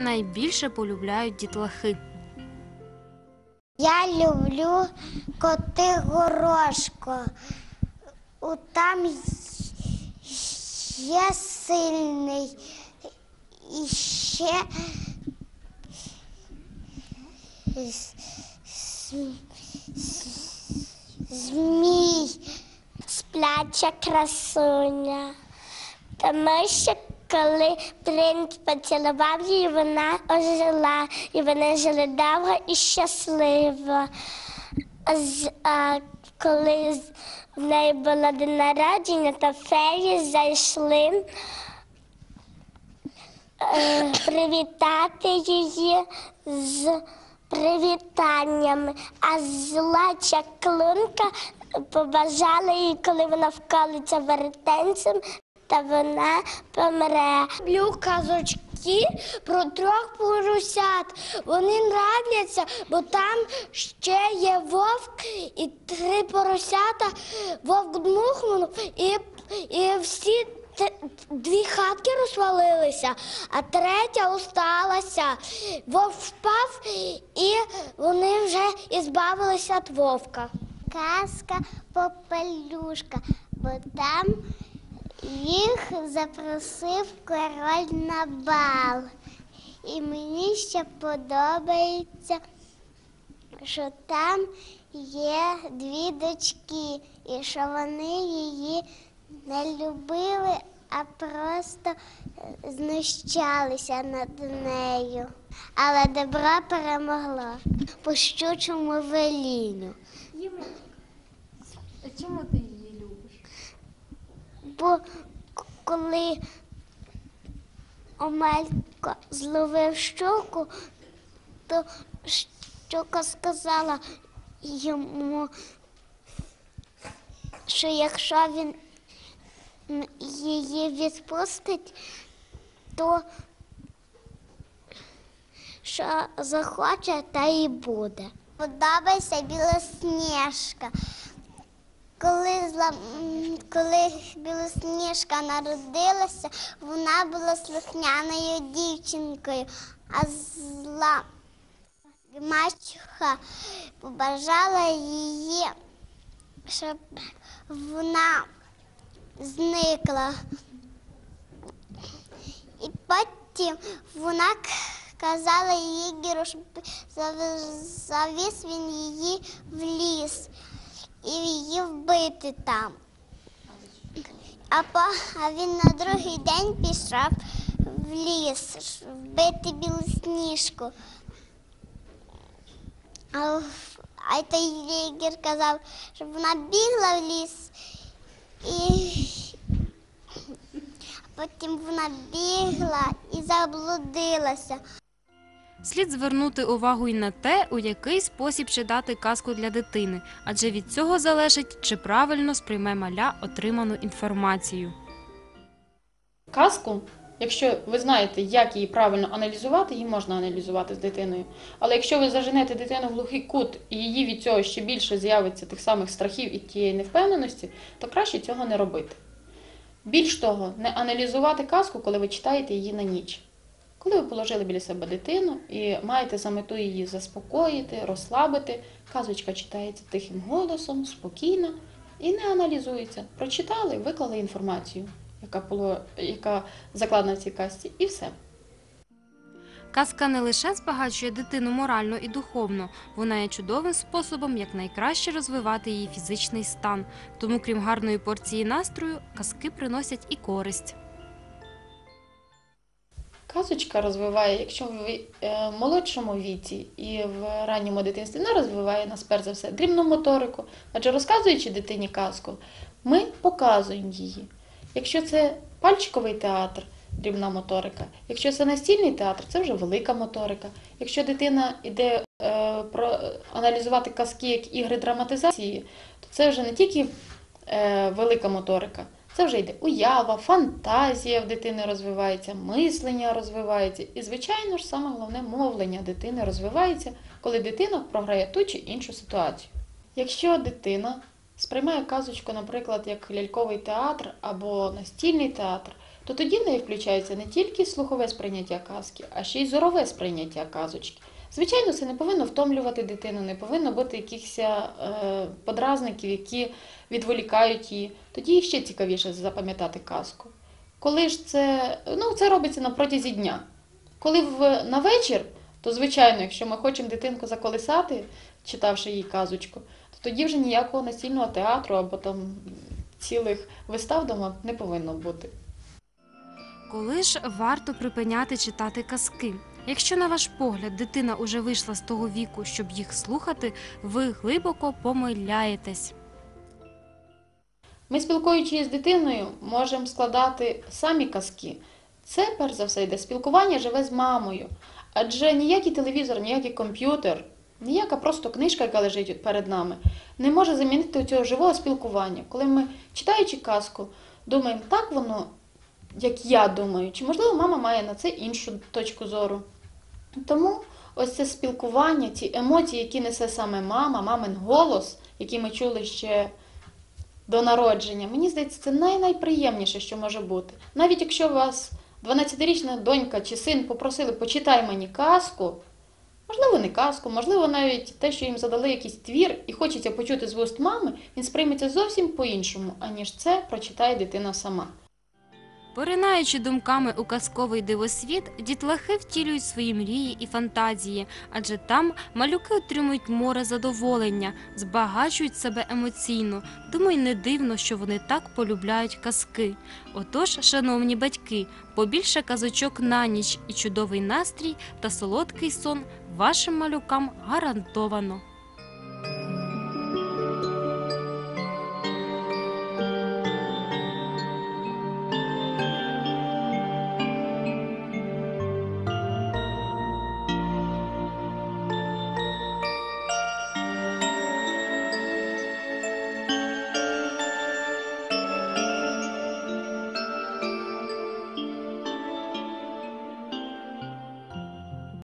найбільше полюбляють дітлахи. Я люблю коти горошко. У Там є сильний і ще змій. Спляча красуня. Тому що коли принц поцілував її, вона ожила, і вони жили довго і щасливо. А коли в неї було день народження, то феї зайшли е, привітати її з привітаннями, а зла чаклунка побажала їй, коли вона вколиться веретенцем, та вона помре. Люблю казочки про трьох поросят. Вони нравляться, бо там ще є вовк і три поросята, вовк дмухнув і, і всі дві хатки розвалилися, а третя осталася. Вовк впав, і вони вже і збавилися від вовка. Казка попелюшка, бо там їх запросив король на бал. І мені ще подобається, що там є дві дочки, і що вони її не любили, а просто е, знущалися над нею. Але добро перемогло по щучому велінню. Чому ти? Бо коли Омелько зловив щуку, то щука сказала йому, що якщо він її відпустить, то що захоче, та й буде. Подобається білосніжка. Коли, зла... коли білосніжка народилася, вона була слухняною дівчинкою, а зла мачуха побажала її, щоб вона зникла. І потім вона казала Ігору, щоб завіз він її в ліс і її вбити там. А, по, а він на другий день пішов в ліс вбити білосніжку. А, а той Ігор казав, щоб вона бігла в ліс і потім вона бігла і заблудилася. Слід звернути увагу й на те, у який спосіб читати казку для дитини, адже від цього залежить, чи правильно сприйме маля отриману інформацію. Казку, якщо ви знаєте, як її правильно аналізувати, її можна аналізувати з дитиною. Але якщо ви заженете дитину в глухий кут і її від цього ще більше з'явиться тих самих страхів і тієї невпевненості, то краще цього не робити. Більш того, не аналізувати казку, коли ви читаєте її на ніч. Коли ви положили біля себе дитину і маєте за мету її заспокоїти, розслабити, казочка читається тихим голосом, спокійно і не аналізується. Прочитали, виклали інформацію, яка, було, яка закладена в цій казці, і все. Казка не лише збагачує дитину морально і духовно, вона є чудовим способом якнайкраще розвивати її фізичний стан. Тому, крім гарної порції настрою, казки приносять і користь. Казочка розвиває, якщо в е, молодшому віці і в ранньому дитинстві, вона розвиває нас перш за все дрібну моторику. Адже розказуючи дитині казку, ми показуємо її. Якщо це пальчиковий театр, дрібна моторика, якщо це настільний театр, це вже велика моторика. Якщо дитина йде е, про аналізувати казки як ігри драматизації, то це вже не тільки е, велика моторика. Це вже йде уява, фантазія в дитини розвивається, мислення розвивається. І, звичайно ж, саме головне мовлення дитини розвивається, коли дитина програє ту чи іншу ситуацію. Якщо дитина сприймає казочку, наприклад, як ляльковий театр або настільний театр, то тоді в неї включається не тільки слухове сприйняття казки, а ще й зорове сприйняття казочки. Звичайно, це не повинно втомлювати дитину, не повинно бути якихось е, подразників, які відволікають її. Тоді ще цікавіше запам'ятати казку. Коли ж це, ну, це робиться на протязі дня. Коли в, на вечір, то звичайно, якщо ми хочемо дитинку заколисати, читавши їй казочку, то тоді вже ніякого настільного театру або там цілих вистав дома не повинно бути. Коли ж варто припиняти читати казки? Якщо, на ваш погляд, дитина уже вийшла з того віку, щоб їх слухати, ви глибоко помиляєтесь. Ми, спілкуючись з дитиною, можемо складати самі казки. Це, перш за все, йде спілкування живе з мамою. Адже ніякий телевізор, ніякий комп'ютер, ніяка просто книжка, яка лежить перед нами, не може замінити цього живого спілкування. Коли ми, читаючи казку, думаємо, так воно, як я думаю, чи можливо мама має на це іншу точку зору. Тому ось це спілкування, ці емоції, які несе саме мама, мамин голос, який ми чули ще до народження. Мені здається, це най-найприємніше, що може бути. Навіть якщо вас 12-річна донька чи син попросили почитай мені казку, можливо, не казку, можливо, навіть те, що їм задали якийсь твір, і хочеться почути з вуст мами, він сприйметься зовсім по-іншому, аніж це прочитає дитина сама. Поринаючи думками у казковий дивосвіт, дітлахи втілюють свої мрії і фантазії, адже там малюки отримують море задоволення, збагачують себе емоційно. Думаю, не дивно, що вони так полюбляють казки. Отож, шановні батьки, побільше казочок на ніч і чудовий настрій та солодкий сон вашим малюкам гарантовано.